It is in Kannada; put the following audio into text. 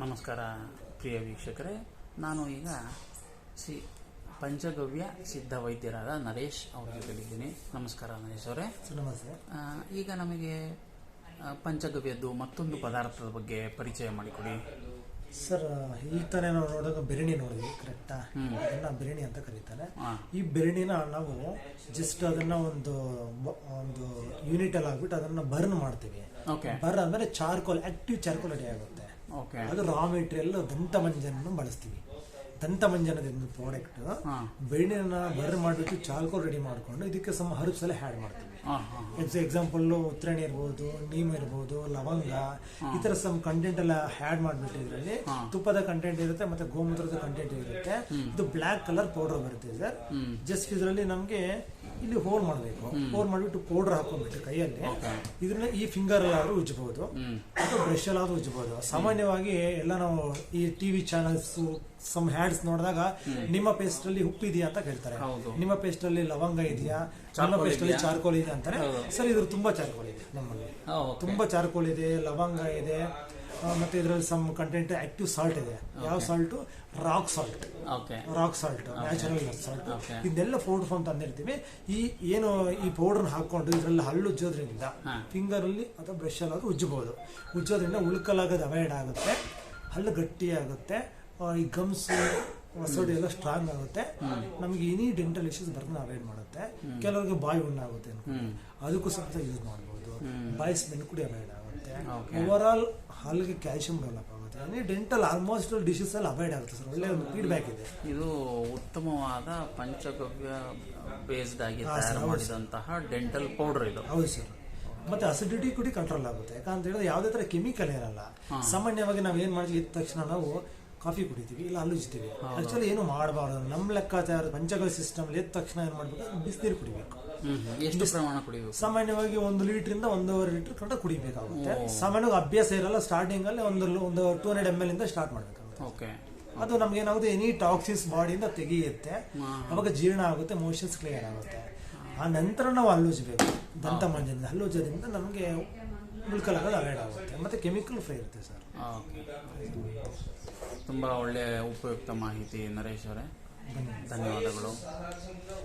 ನಮಸ್ಕಾರ ಪ್ರಿಯ ವೀಕ್ಷಕರೇ. ನಾನು ಈಗ ಸಿ ಪಂಚಗವ್ಯ ಸಿದ್ಧ ವೈದ್ಯರಾದ ನರೇಶ್ ಅವ್ರ ಜೊತೆಗಿದ್ದೀನಿ ನಮಸ್ಕಾರ ನರೇಶ್ ಅವರೇ. ನಮಸ್ತೆ. ಈಗ ನಮಗೆ ಪಂಚಗವ್ಯದ್ದು ಮತ್ತೊಂದು ಪದಾರ್ಥದ ಬಗ್ಗೆ ಪರಿಚಯ ಮಾಡಿಕೊಡಿ. ಸರ್ ಈ ತಾನೇ ನಾವು ನೋಡಿದಾಗ ಬಿರಿಯಾನಿ ನೋಡಿದ್ವಿ ಕರೆಕ್ಟಾ ಅದನ್ನ ಬಿರಿಯಾನಿ ಅಂತ ಕರೀತಾರೆ. ಈ ಬಿರಿಯಾನಿನ ನಾವು ಜಸ್ಟ್ ಅದನ್ನ ಒಂದು ಒಂದು ಯೂನಿಟ್ ಅಲ್ಲಿ ಹಾಕ್ಬಿಟ್ಟು ಅದನ್ನ ಬರ್ನ್ ಮಾಡ್ತೀವಿ. ಓಕೆ ಬರ್ನ್ ಅಂದ್ರೆ ಚಾರ್ಕೋಲ್ ಆಕ್ಟಿವ್ ಚಾರ್ಕೋಲ್ ರೆಡಿ ಆಗುತ್ತೆ. ಅದು ರಾ ಮೆಟೀರಿಯಲ್ ದಂತ ಮಂಜನನ್ನು ಬಳಸ್ತೀವಿ. ದಂತ ಮಂಜನದ ಪ್ರಾಡಕ್ಟ್ ಬೆಣ್ಣೆನ ಬರ್ ಬರ್ನ್ ಮಾಡಿಬಿಟ್ಟು ಚಾಲ್ಕೋ ರೆಡಿ ಮಾಡ್ಕೊಂಡು ಇದಕ್ಕೆ ಸಮ ಹರ್ಬ್ಸ್ ಎಲ್ಲ ಹ್ಯಾಡ್ ಮಾಡ್ತೀವಿ. ಹಾಂ ಹಾಂ ಎಕ್ಸ್ ಎಕ್ಸಾಂಪಲ್ ಉತ್ತರಾಣಿ ಇರ್ಬೋದು ನೀಮ್ ಇರ್ಬೋದು ಲವಂಗ ಈ ಥರ ಸಮ್ ಕಂಟೆಂಟ್ ಎಲ್ಲ ಹ್ಯಾಡ್ ಮಾಡ್ಬಿಟ್ಟು ಇದರಲ್ಲಿ ತುಪ್ಪದ ಕಂಟೆಂಟ್ ಇರುತ್ತೆ ಮತ್ತೆ ಗೋಮೂತ್ರದ ಕಂಟೆಂಟ್ ಇರುತ್ತೆ. ಇದು ಬ್ಲಾಕ್ ಕಲರ್ ಪೌಡರ್ ಬರುತ್ತೆ ಸರ್. ಜಸ್ಟ್ ಇದರಲ್ಲಿ ನಮ್ಗೆ ಇಲ್ಲಿ ಹೋಲ್ ಮಾಡಬೇಕು. ಹೋಲ್ ಮಾಡಿಬಿಟ್ಟು ಪೌಡರ್ ಹಾಕೊಂಡ್ಬಿಟ್ಟು ಕೈಯಲ್ಲಿ. ಇದನ್ನ ಈ ಫಿಂಗರ್ ಆದ್ರೂ ಉಜ್ಜಬಹುದು ಅಥವಾ ಬ್ರಷ್ ಅಲ್ಲಾದ್ರೂ ಉಜ್ಜಬಹುದು ಸಾಮಾನ್ಯವಾಗಿ ಎಲ್ಲ ನಾವು ಈ ಟಿವಿ ಚಾನಲ್ಸ್ ಸಮ್ ಹ್ಯಾಡ್ಸ್ ನೋಡಿದಾಗ ನಿಮ್ಮ ಪೇಸ್ಟ್ ಅಲ್ಲಿ ಉಪ್ಪಿದೆಯಾ ಅಂತ ಕೇಳ್ತಾರೆ. ನಿಮ್ಮ ಪೇಸ್ಟ್ ಅಲ್ಲಿ ಲವಂಗ ಇದೆಯಾ? ನಿಮ್ಮ ಪೇಸ್ಟ್ ಅಲ್ಲಿ ಚಾರ್ಕೋಲ್ ಇದೆ ಅಂತಾರೆ. ಸರ್ ಇದ್ರ ತುಂಬಾ ಚಾರ್ಕೋಲ್ ಇದೆ ನಮ್ಮಲ್ಲಿ. ತುಂಬಾ ಚಾರ್ಕೋಲ್ ಇದೆ ಲವಂಗ ಇದೆ ಮತ್ತೆ ಇದರಲ್ಲಿ ಸಮ್ ಕಂಟೆಂಟ್ ಆಕ್ಟಿವ್ ಸಾಲ್ಟ್ ಇದೆ. ಯಾವ salt rock salt rock salt natural salt ಇದೆಲ್ಲ ಇದನ್ನೆಲ್ಲ ಪೌಡರ್ ಫಾರ್ಮ್ ತಂದಿರ್ತೀವಿ. ಈ ಏನು ಈ ಪೌಡರ್ ಹಾಕೊಂಡು ಇದರಲ್ಲಿ ಹಲ್ಲು ಉಜ್ಜೋದ್ರಿಂದ. ಫಿಂಗರ್ ಅಲ್ಲಿ ಅಥವಾ ಬ್ರಷ್ ಅಲ್ಲಿ ಅದು ಉಜ್ಜಬಹುದು. ಉಜ್ಜೋದ್ರಿಂದ ಉಳ್ಕಲಾಗದ ಅವಾಯ್ಡ್ ಆಗುತ್ತೆ. ಹಲ್ಲು ಗಟ್ಟಿ ಆಗುತ್ತೆ ಈ ಗಮ್ಸ್ ಹೊಸಡಿ ಎಲ್ಲ ಸ್ಟ್ರಾಂಗ್ ಆಗುತ್ತೆ. ನಮಗೆ ಎನಿ ಡೆಂಟಲ್ ಇಶ್ಯೂಸ್ ಬರೋದನ್ನ ಅವಾಯ್ಡ್ ಮಾಡುತ್ತೆ? ಕೆಲವರಿಗೆ ಬಾಯಿ ಹುಣ್ಣಾಗುತ್ತೆ. ಅದಕ್ಕೂ ಸಹ ಯೂಸ್ ಮಾಡಬಹುದು ಬಾಯ್ಸ್ ಸ್ಮೆಲ್ ಕೂಡ ಅವಾಯ್ಡ್ ಆಗುತ್ತೆ. Okay. ಓವರ್ ಆಲ್ ಹಾಲಿಗೆ ಕ್ಯಾಲ್ಸಿಯಂ ಡೆವಲಪ್ ಆಗುತ್ತೆ. ಅಂದ್ರೆ ಡೆಂಟಲ್ ಆಲ್ಮೋಸ್ಟ್ ಡಿಶಸ್ ಅಲ್ಲಿ ಅವಾಯ್ಡ್ ಆಗುತ್ತೆ ಸರ್ ಒಳ್ಳೆ ಒಂದು ಫೀಡ್ಬ್ಯಾಕ್ ಇದೆ. ಇದು ಉತ್ತಮವಾದ ಪಂಚಗವ್ಯ ಬೇಸ್ಡ್ ಆಗಿ ತಯಾರು. ಮಾಡಿದಂತಹ ಡೆಂಟಲ್ ಪೌಡರ್ ಇದು. ಹೌದು ಸರ್ ಮತ್ತೆ ಅಸಿಡಿಟಿ ಕೂಡ ಕಂಟ್ರೋಲ್ ಆಗುತ್ತೆ. ಯಾಕಂತ ಹೇಳಿದ್ರೆ ಯಾವುದೇ ತರ ಕೆಮಿಕಲ್ ಇರಲ್ಲ ಸಾಮಾನ್ಯವಾಗಿ ನಾವು ಏನ್ ಮಾಡ್ತೀವಿ ಇದ್ದ ತಕ್ಷಣ ನಾವು ಕಾಫಿ ಕುಡಿತೀವಿ ಇಲ್ಲ ಹಲ್ಲುಜ್ತೀವಿ ಆಕ್ಚುಲಿ ಏನು ಮಾಡಬಾರ್ದು. ನಮ್ಮ ಲೆಕ್ಕಾಚಾರ ಪಂಚಗಳ ಸಿಸ್ಟಮ್ ಎದ್ದ ತಕ್ಷಣ ಏನು ಮಾಡಬೇಕು? ಬಿಸಿನೀರು ಕುಡಿಬೇಕು. ಎಷ್ಟು ಪ್ರಮಾಣ ಕುಡಿಬೇಕು? ಸಾಮಾನ್ಯವಾಗಿ ಒಂದು ಲೀಟರ್ ಒಂದೂವರೆ ಲೀಟರ್ ಕಂಡ ಕುಡಿಬೇಕಾಗುತ್ತೆ. ಸಾಮಾನ್ಯವಾಗಿ ಅಭ್ಯಾಸ ಇರಲ್ಲ ಸ್ಟಾರ್ಟಿಂಗ್ ಅಲ್ಲಿ ಒಂದು ಒಂದು ಟೂ ಹಂಡ್ರೆಡ್ ಎಂ ಎಲ್ ಇಂದ ಸ್ಟಾರ್ಟ್ ಮಾಡಬೇಕಾಗುತ್ತೆ. ಓಕೆ. ಅದು ನಮ್ಗೆ ಏನಾಗುತ್ತೆ ಎನಿ ಟಾಕ್ಸಿಸ್ ಬಾಡಿಯಿಂದ ತೆಗೆಯುತ್ತೆ. ಅವಾಗ ಜೀರ್ಣ ಆಗುತ್ತೆ ಮೋಷನ್ಸ್ ಕ್ಲಿಯರ್ ಆಗುತ್ತೆ. ಆ ನಂತರ ನಾವು ಹಲ್ಲುಜ್ಬೇಕು ದಂತ ಮಂಜದಿಂದ ಹಲ್ಲುಜ್ಜೋದ್ರಿಂದ ನಮಗೆ ಉಳ್ಕಲಾಗೋದು ಅವಾಯ್ಡ್ ಆಗುತ್ತೆ. ಮತ್ತು ಕೆಮಿಕಲ್ ಫ್ರೀ ಇರುತ್ತೆ ಸರ್ ಓಕೆ ತುಂಬ ಒಳ್ಳೆಯ ಉಪಯುಕ್ತ ಮಾಹಿತಿ ನರೇಶ್ ಅವರೇ. ಧನ್ಯವಾದಗಳು.